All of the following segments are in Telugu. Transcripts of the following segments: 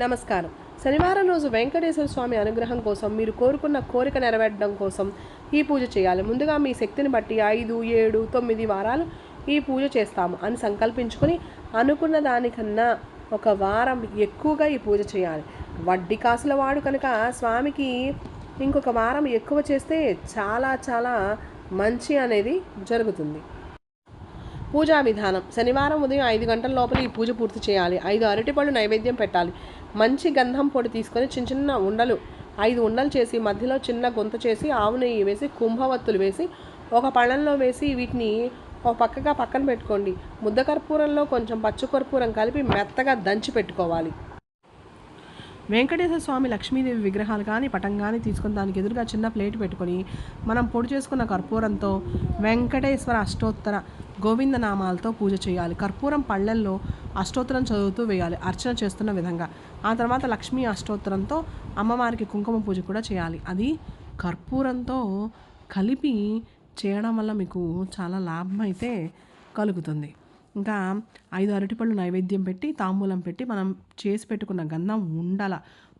నమస్కారం. శనివారం రోజు వెంకటేశ్వర స్వామి అనుగ్రహం కోసం మీరు కోరుకున్న కోరిక నెరవేర్చడం కోసం ఈ పూజ చేయాలి. ముందుగా మీ శక్తిని బట్టి ఐదు ఏడు తొమ్మిది వారాలు ఈ పూజ చేస్తాము అని సంకల్పించుకొని అనుకున్న దానికన్నా ఒక వారం ఎక్కువగా ఈ పూజ చేయాలి. వడ్డీ కాసుల వాడు కనుక స్వామికి ఇంకొక వారం ఎక్కువ చేస్తే చాలా చాలా మంచి అనేది జరుగుతుంది. పూజా విధానం. శనివారం ఉదయం ఐదు గంటల లోపల ఈ పూజ పూర్తి చేయాలి. ఐదు అరటిపళ్ళు నైవేద్యం పెట్టాలి. మంచి గంధం పొడి తీసుకొని చిన్న చిన్న ఉండలు ఐదు ఉండలు చేసి మధ్యలో చిన్న గుంత చేసి ఆవు నెయ్యి వేసి కుంభవత్తులు వేసి ఒక పళ్ళంలో వేసి వీటిని ఒక పక్కగా పక్కన పెట్టుకోండి. ముద్ద కర్పూరంలో కొంచెం పచ్చి కర్పూరం కలిపి మెత్తగా దంచి పెట్టుకోవాలి. వెంకటేశ్వర స్వామి లక్ష్మీదేవి విగ్రహాలు కానీ పటం కానీ తీసుకొని దానికి ఎదురుగా చిన్న ప్లేట్ పెట్టుకొని మనం పొడి చేసుకున్న కర్పూరంతో వెంకటేశ్వర అష్టోత్తర గోవింద నామాలతో పూజ చేయాలి. కర్పూరం పళ్ళల్లో అష్టోత్తరం చదువుతూ వేయాలి. అర్చన చేస్తున్న విధంగా. ఆ తర్వాత లక్ష్మీ అష్టోత్తరంతో అమ్మవారికి కుంకుమ పూజ కూడా చేయాలి. అది కర్పూరంతో కలిపి చేయడం వల్ల మీకు చాలా లాభం అయితే కలుగుతుంది. ఇంకా ఐదు అరటిపళ్ళు నైవేద్యం పెట్టి తాంబూలం పెట్టి మనం చేసి పెట్టుకున్న గంధం ఉండాల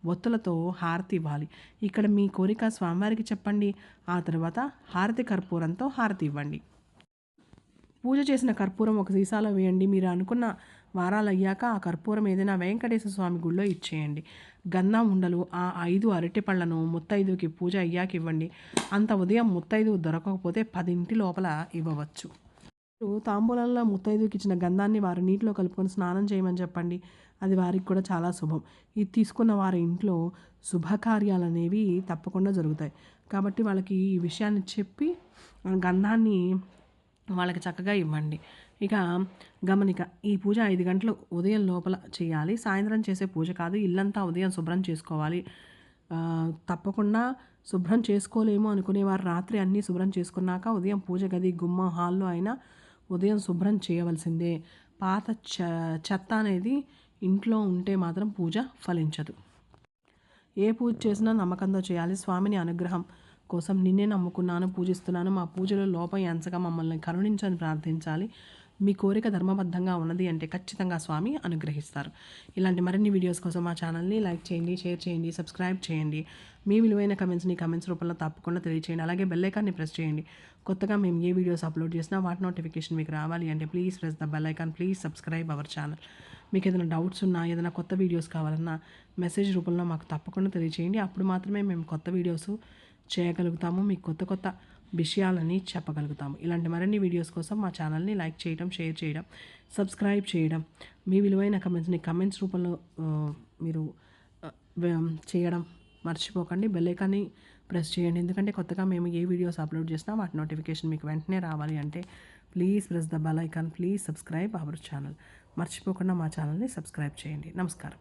ఒత్తులతో హారతి ఇవ్వాలి. ఇక్కడ మీ కోరిక స్వామివారికి చెప్పండి. ఆ తర్వాత హారతి కర్పూరంతో హారతి ఇవ్వండి. పూజ చేసిన కర్పూరం ఒక సీసాలో వేయండి. మీరు అనుకున్న వారాలు అయ్యాక ఆ కర్పూరం ఏదైనా వెంకటేశ్వర స్వామి గుళ్ళో ఇచ్చేయండి. గంధం ఉండలు ఆ ఐదు అరటి పళ్ళను ముత్తైదుకి పూజ అయ్యాక ఇవ్వండి. అంత ఉదయం ముత్తైదు దొరకకపోతే పదింటి లోపల ఇవ్వవచ్చు. తాంబూలంలో ముత్తైదుకి ఇచ్చిన గంధాన్ని వారు నీటిలో కలుపుకొని స్నానం చేయమని చెప్పండి. అది వారికి కూడా చాలా శుభం. ఇది తీసుకున్న వారి ఇంట్లో శుభకార్యాలు అనేవి తప్పకుండా జరుగుతాయి. కాబట్టి వాళ్ళకి ఈ విషయాన్ని చెప్పి గంధాన్ని వాళ్ళకి చక్కగా ఇవ్వండి. ఇక గమనిక ఈ పూజ ఐదు గంటలు ఉదయం లోపల చేయాలి. సాయంత్రం చేసే పూజ కాదు ఇల్లంతా ఉదయం శుభ్రం చేసుకోవాలి. తప్పకుండా శుభ్రం చేసుకోలేము అనుకునేవారు. రాత్రి అన్నీ శుభ్రం చేసుకున్నాక ఉదయం పూజ గది గుమ్మ హాల్లో అయినా ఉదయం శుభ్రం చేయవలసిందే. పాత చె చెత్త అనేది ఇంట్లో ఉంటే మాత్రం పూజ ఫలించదు. ఏ పూజ చేసినా నమ్మకంతో చేయాలి. స్వామిని అనుగ్రహం. కోసం నిన్నే నమ్ముకున్నాను పూజిస్తున్నాను. మా పూజలో లోపం ఎంచగా మమ్మల్ని కరుణించని ప్రార్థించాలి. మీ కోరిక ధర్మబద్ధంగా ఉన్నది అంటే ఖచ్చితంగా స్వామి అనుగ్రహిస్తారు. ఇలాంటి మరిన్ని వీడియోస్ కోసం మా ఛానల్ని లైక్ చేయండి షేర్ చేయండి సబ్స్క్రైబ్ చేయండి. మీ విలువైన కమెంట్స్ని కమెంట్స్ రూపంలో తప్పకుండా తెలియచేయండి. అలాగే బెల్లైకాన్ని ప్రెస్ చేయండి. కొత్తగా మేము ఏ వీడియోస్ అప్లోడ్ చేసినా వాటి నోటిఫికేషన్ మీకు రావాలి అంటే please press the bell icon please subscribe our channel మీకు ఏదైనా డౌట్స్ ఉన్నా ఏదైనా కొత్త వీడియోస్ కావాలన్నా మెసేజ్ రూపంలో మాకు తప్పకుండా తెలియచేయండి. అప్పుడు మాత్రమే మేము కొత్త వీడియోస్ చేయగలుగుతాము మీకు కొత్త కొత్త విషయాలని చెప్పగలుగుతాము. ఇలాంటి మరిన్ని వీడియోస్ కోసం మా ఛానల్ని లైక్ చేయడం షేర్ చేయడం సబ్స్క్రైబ్ చేయడం మీ విలువైన కమెంట్స్ని కమెంట్స్ రూపంలో మీరు చేయడం మర్చిపోకండి. బెల్లైకాన్ని ప్రెస్ చేయండి. ఎందుకంటే కొత్తగా మేము ఏ వీడియోస్ అప్లోడ్ చేసినా వాటి నోటిఫికేషన్ మీకు వెంటనే రావాలి అంటే please press the bell icon please subscribe our channel. మర్చిపోకుండా మా ఛానల్ని సబ్స్క్రైబ్ చేయండి. నమస్కారం.